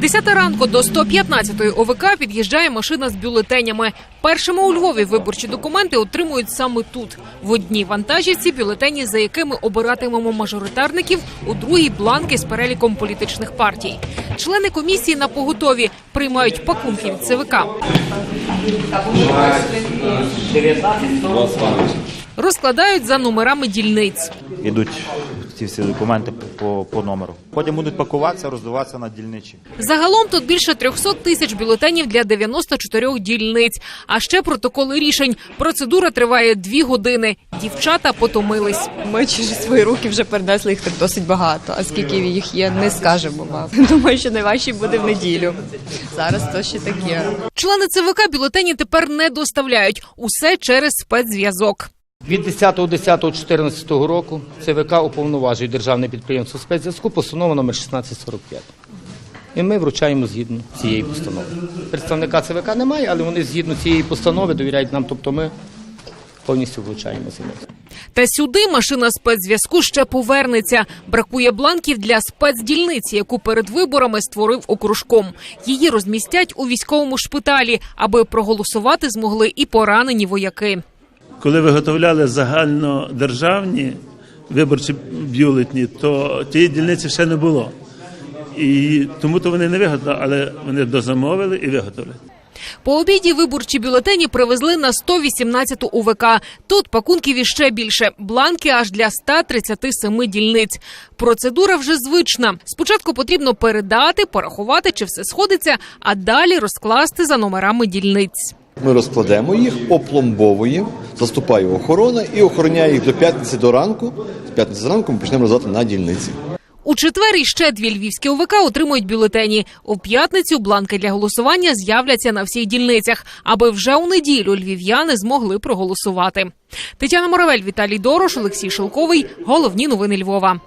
Десята ранку до 115-ї ОВК під'їжджає машина з бюлетенями. Першими у Львові виборчі документи отримують саме тут. В одній вантажівці бюлетені, за якими обиратимемо мажоритарників, у другій бланки з переліком політичних партій. Члени комісії на поготові приймають пакунки від ЦВК. Розкладають за номерами дільниць. Ідуть ці всі документи по, по номеру. Потім будуть пакуватися, роздаватися на дільничі. Загалом тут більше 300 тисяч бюлетенів для 94 дільниць. А ще протоколи рішень. Процедура триває дві години. Дівчата потомились. Ми через свої руки вже перенесли їх так досить багато. А скільки їх є, не скажемо вам. Думаю, що найважче буде в неділю. Зараз то ще таке. Члени ЦВК бюлетені тепер не доставляють. Усе через спецзв'язок. Від 10.10.14 року ЦВК уповноважує державне підприємство спецзв'язку постанова номер 1645. І ми вручаємо згідно цієї постанови. Представника ЦВК немає, але вони згідно цієї постанови довіряють нам, тобто ми повністю вручаємо землю. Та сюди машина спецзв'язку ще повернеться. Бракує бланків для спецдільниці, яку перед виборами створив окружком. Її розмістять у військовому шпиталі, аби проголосувати змогли і поранені вояки. Коли виготовляли загальнодержавні виборчі бюлетні, то тієї дільниці ще не було. І тому то вони не виготовили, але вони дозамовили і виготовили. По обіді виборчі бюлетені привезли на 118-ту УВК. Тут пакунків іще більше. Бланки аж для 137 дільниць. Процедура вже звична. Спочатку потрібно передати, порахувати, чи все сходиться, а далі розкласти за номерами дільниць. Ми розкладемо їх, опломбовуємо, заступає охорона і охороняє їх до п'ятниці до ранку. З п'ятниці ранку ми почнемо роздати на дільниці. У четвер іще дві львівські ОВК отримують бюлетені. У п'ятницю бланки для голосування з'являться на всіх дільницях, аби вже у неділю львів'яни змогли проголосувати. Тетяна Моравель, Віталій Дорош, Олексій Шелковий. Головні новини Львова.